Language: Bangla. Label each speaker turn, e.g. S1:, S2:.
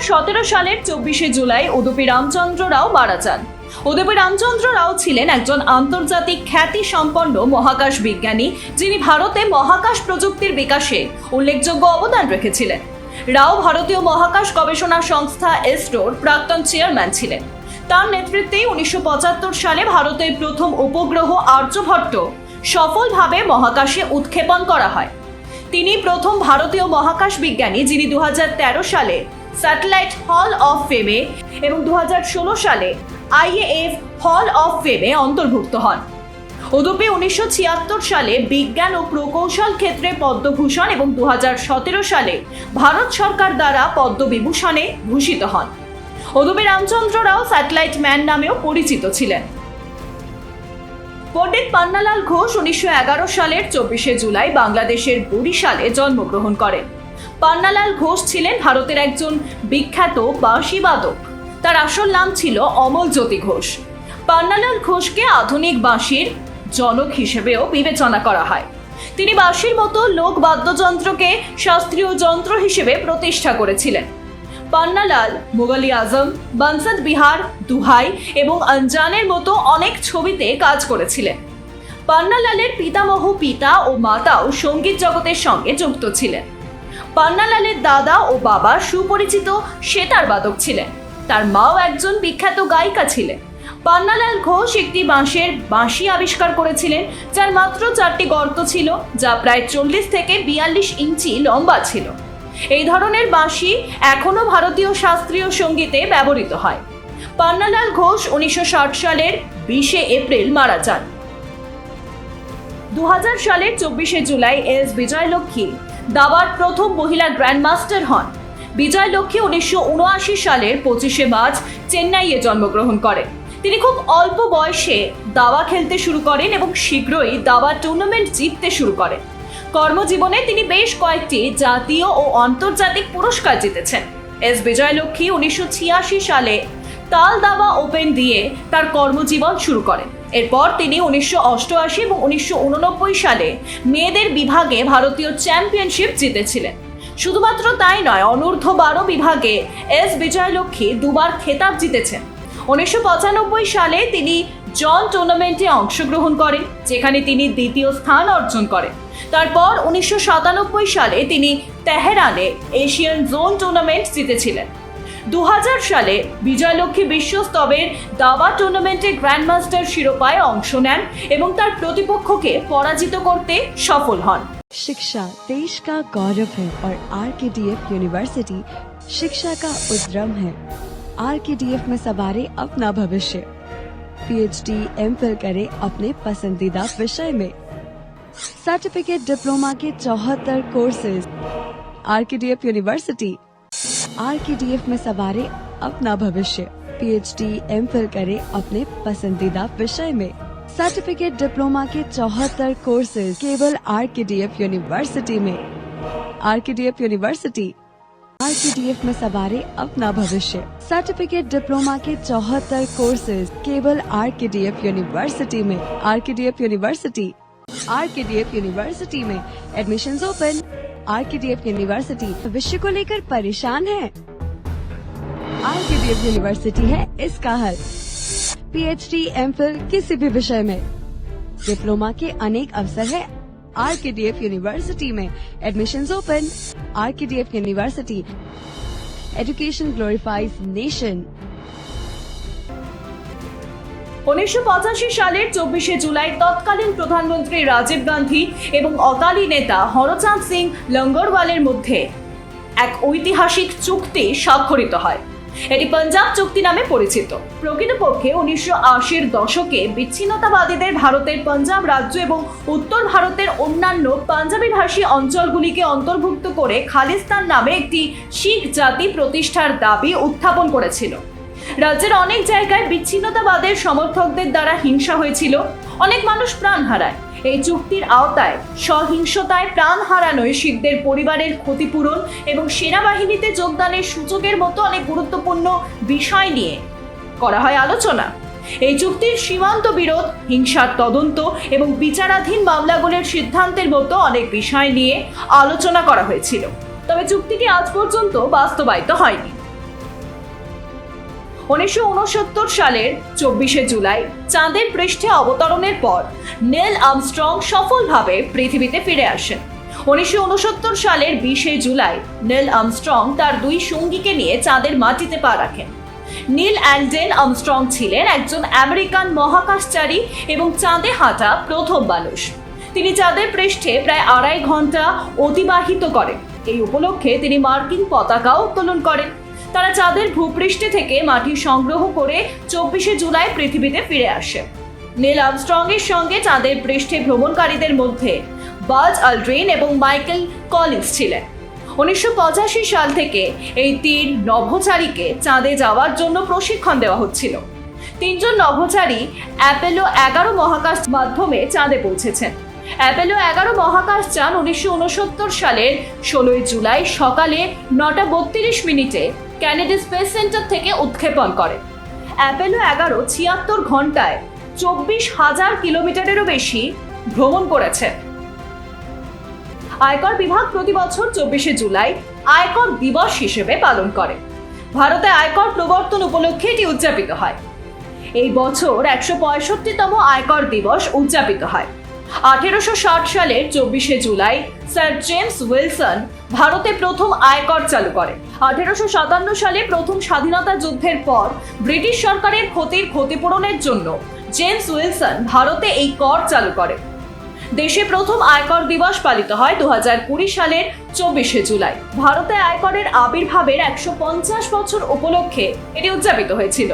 S1: সালের চব্বিশে জুলাই উদুপি রামচন্দ্র রাও মারা যান। উদুপি রামচন্দ্র রাও ছিলেন একজন আন্তর্জাতিক খ্যাতি সম্পন্ন মহাকাশ বিজ্ঞানী যিনি ভারতে মহাকাশ প্রযুক্তির বিকাশে উল্লেখযোগ্য অবদান রেখেছিলেন। রাও ভারতীয় মহাকাশ গবেষণা সংস্থা এসরোর প্রাক্তন চেয়ারম্যান ছিলেন। তার নেতৃত্বে উনিশশো পঁচাত্তর সালে ভারতের প্রথম উপগ্রহ আর্যভট্ট সফলভাবে মহাকাশে উৎক্ষেপণ করা হয়। তিনি প্রথম ভারতীয় মহাকাশ বিজ্ঞানী যিনি দু হাজার তেরো সালে স্যাটেলাইট হল অফ ফেমে এবং দু হাজার ষোলো সালে আইএএফ হল অফ ফেমে অন্তর্ভুক্ত হন। উদুপি উনিশশো সালে বিজ্ঞান ও প্রকৌশল ক্ষেত্রে পদ্মভূষণ এবং দু হাজার সতেরো সালে ভারত সরকার দ্বারা পদ্মবিভূষণে ভূষিত হন। উদুপি রামচন্দ্র রাও স্যাটেলাইট ম্যান নামেও পরিচিত ছিলেন। পণ্ডিত পান্নালাল ঘোষ উনিশশো এগারো সালের চব্বিশে জুলাই বাংলাদেশের বরিশালে জন্মগ্রহণ করেন। পান্নালাল ঘোষ ছিলেন ভারতের একজন বিখ্যাত বাঁশিবাদক তার আসল নাম ছিল অমল জ্যোতি ঘোষ। পান্নালাল ঘোষকে আধুনিক বাঁশির জনক হিসেবেও বিবেচনা করা হয়। তিনি বাঁশির মতো লোক বাদ্যযন্ত্রকে শাস্ত্রীয় যন্ত্র হিসেবে প্রতিষ্ঠা করেছিলেন। পান্নালাল, মুঘলি আজম, বানসাদ বিহার, দুহাই এবং আনজানের মতো অনেক ছবিতে কাজ করেছিলেন। পান্নালালের পিতামহ, পিতা ও মাতাও সংগীত জগতের সঙ্গে যুক্ত ছিলেন। পান্নালালের দাদা ও বাবা সুপরিচিত সেতার বাদক ছিলেন। তার মাও একজন বিখ্যাত গায়িকা ছিলেন। পান্নালাল ঘোষ একটি বাঁশের বাঁশি আবিষ্কার করেছিলেন, যার মাত্র চারটি গর্ত ছিল, যা প্রায় চল্লিশ থেকে বিয়াল্লিশ ইঞ্চি লম্বা ছিল। এই ধরনের বাঁশি এখনও ভারতীয় শাস্ত্রীয় সঙ্গীতে ব্যবহৃত হয়। পান্নালাল ঘোষ উনিশশো ষাট সালের বিশে এপ্রিল মারা যান। দু হাজার সালের চব্বিশে জুলাই এস বিজয়লক্ষ্মী দাবার প্রথম মহিলা গ্র্যান্ডমাস্টার হন। বিজয়লক্ষ্মী উনিশশো উনআশি সালের পঁচিশে মার্চ চেন্নাইয়ে জন্মগ্রহণ করেন। তিনি খুব অল্প বয়সে দাবা খেলতে শুরু করেন এবং শীঘ্রই দাবা টুর্নামেন্ট জিততে শুরু করেন। কর্মজীবনে তিনি বেশ কয়েকটি জাতীয় ও আন্তর্জাতিক পুরস্কার জিতেছেন। এস বিজয়লক্ষ্মী উনিশশো ছিয়াশি সালে তাল দাবা ওপেন দিয়ে তার কর্মজীবন শুরু করেন। এরপর তিনি উনিশশো অষ্টআশি এবং উনিশশো উননব্বই সালে মেয়েদের বিভাগে ভারতীয় চ্যাম্পিয়নশিপ জিতেছিলেন। শুধুমাত্র তাই নয়, অনূর্ধ্ব বারো বিভাগে এস বিজয়লক্ষ্মী দুবার খেতাব জিতেছেন। উনিশশো পঁচানব্বই সালে তিনি জন টুর্নামেন্টে অংশগ্রহণ করেন, যেখানে তিনি দ্বিতীয় স্থান অর্জন করেন। তারপর উনিশশো সাতানব্বই সালে তিনি তেহরানে এশিয়ান জোন টুর্নামেন্ট জিতেছিলেন। দু সালে বিজয়লক্ষ্মী বিশ্বস্তবের দাবা টুর্নামেন্টে গ্র্যান্ডমাস্টার শিরোপায় অংশ নেন এবং তার প্রতিপক্ষকে পরাজিত করতে সফল হন
S2: शिक्षा देश का गौरव है और are K D F university शिक्षा का उद्यम है आर के डी एफ में सवारे अपना भविष्य पीएचडी एम फिल करे अपने पसंदीदा विषय में सर्टिफिकेट डिप्लोमा के चौहत्तर courses R K D F university RKDF में सवारे अपना भविष्य पीएचडी एमफिल करें अपने पसंदीदा विषय में। सर्टिफिकेट डिप्लोमा के चौहत्तर कोर्सेज केवल आरकेडीएफ यूनिवर्सिटी में। आरकेडीएफ यूनिवर्सिटी आरकेडीएफ में सवारे अपना भविष्य। सर्टिफिकेट डिप्लोमा के चौहत्तर कोर्सेज केवल आरकेडीएफ यूनिवर्सिटी में। आरकेडीएफ यूनिवर्सिटी आरकेडीएफ यूनिवर्सिटी में। Admission open R K D F university विषय को लेकर परेशान है। R K D F university है इसका हल। पीएचडी एमफिल किसी भी विषय में। डिप्लोमा के अनेक अवसर है R K D F university में। Admission open R K D F university education glorifies nation
S1: উনিশশো সালের চব্বিশে জুলাই তৎকালীন প্রধানমন্ত্রী রাজীব গান্ধী এবং অকালি নেতা হরচাঁদ সিং লঙ্গরওয়ালের মধ্যে এক ঐতিহাসিক চুক্তি স্বাক্ষরিত হয়। এটি পাঞ্জাব চুক্তি নামে পরিচিত। প্রকৃতপক্ষে উনিশশো আশির দশকে বিচ্ছিন্নতাবাদীদের ভারতের পাঞ্জাব রাজ্য এবং উত্তর ভারতের অন্যান্য পাঞ্জাবি ভাষী অঞ্চলগুলিকে অন্তর্ভুক্ত করে খালিস্তান নামে একটি শিখ জাতি প্রতিষ্ঠার দাবি উত্থাপন করেছিল। রাজ্যের অনেক জায়গায় বিচ্ছিন্নতাবাদের সমর্থকদের দ্বারা হিংসা হয়েছিল। অনেক মানুষ প্রাণ হারায়। এই চুক্তির আওতায় সহিংসতায় প্রাণ হারানোয় শিখদের পরিবারের ক্ষতিপূরণ এবং সেনাবাহিনীতে যোগদানের সূচকের মতো অনেক গুরুত্বপূর্ণ বিষয় নিয়ে করা হয় আলোচনা। এই চুক্তির সীমান্ত বিরোধ, হিংসার তদন্ত এবং বিচারাধীন মামলাগুলির সিদ্ধান্তের মতো অনেক বিষয় নিয়ে আলোচনা করা হয়েছিল। তবে চুক্তিটি আজ পর্যন্ত বাস্তবায়িত হয়নি। উনিশশো উনসত্তর সালের চব্বিশে জুলাই চাঁদের পৃষ্ঠে অবতরণের পর নেল আমস্ট্রং সফলভাবে পৃথিবীতে ফিরে আসেন। উনিশশো উনসত্তর সালের বিশে জুলাই নেল আমস্ট্রং তার দুই সঙ্গীকে নিয়ে চাঁদের মাটিতে পা রাখেন। নীল অ্যান্ডেন আমস্ট্রং ছিলেন একজন আমেরিকান মহাকাশচারী এবং চাঁদে হাঁটা প্রথম মানুষ। তিনি চাঁদের পৃষ্ঠে প্রায় আড়াই ঘণ্টা অতিবাহিত করেন। এই উপলক্ষে তিনি মার্কিন পতাকাও উত্তোলন করেন। তারা চাঁদের ভূপৃষ্ঠে থেকে মাটি সংগ্রহ করে চব্বিশে জুলাই পৃথিবীতে ফিরে আসে। নীল আমস্ট্রং এর সঙ্গে চাঁদের পৃষ্ঠে ভ্রমণকারীদের মধ্যে বাজ আলড্রিন এবং মাইকেল কলিন্স ছিলেন। উনিশশো পঁচাশি সাল থেকে এই তিন নভোচারীকে চাঁদে যাওয়ার জন্য প্রশিক্ষণ দেওয়া হচ্ছিল। তিনজন নভোচারী অ্যাপেলো এগারো মহাকাশ মাধ্যমে চাঁদে পৌঁছেছেন। অ্যাপেলো এগারো মহাকাশ যান উনিশশো সালের ষোলোই জুলাই সকালে নটা বত্রিশ মিনিটে ক্যানেডি স্পেস সেন্টার থেকে উৎক্ষেপণ করে। অ্যাপেলো এগারো ছিয়াত্তর ঘন্টায় চব্বিশ হাজার কিলোমিটারেরও বেশি ভ্রমণ করেছে। আয়কর বিভাগ প্রতি বছর চব্বিশে জুলাই আয়কর দিবস হিসেবে পালন করে। ভারতে আয়কর প্রবর্তন উপলক্ষে এটি উদযাপিত হয়। এই বছর একশো পঁয়ষট্টিতম আয়কর দিবস উদযাপিত হয়। আঠেরোশো ষাট সালের চব্বিশে জুলাই, স্যার জেমস উইলসন ভারতে প্রথম আয়কর চালু করে আঠেরোশো সাতান্ন সালে প্রথম স্বাধীনতা যুদ্ধের পর ব্রিটিশ সরকারের ক্ষতির ক্ষতিপূরণের জন্য জেমস উইলসন ভারতে এই কর চালু করে দেশে প্রথম আয়কর দিবস পালিত হয় দু কুড়ি সালের চব্বিশে জুলাই। ভারতে আয়করের আবির্ভাবের একশো পঞ্চাশ বছর উপলক্ষে এটি উদযাপিত হয়েছিল।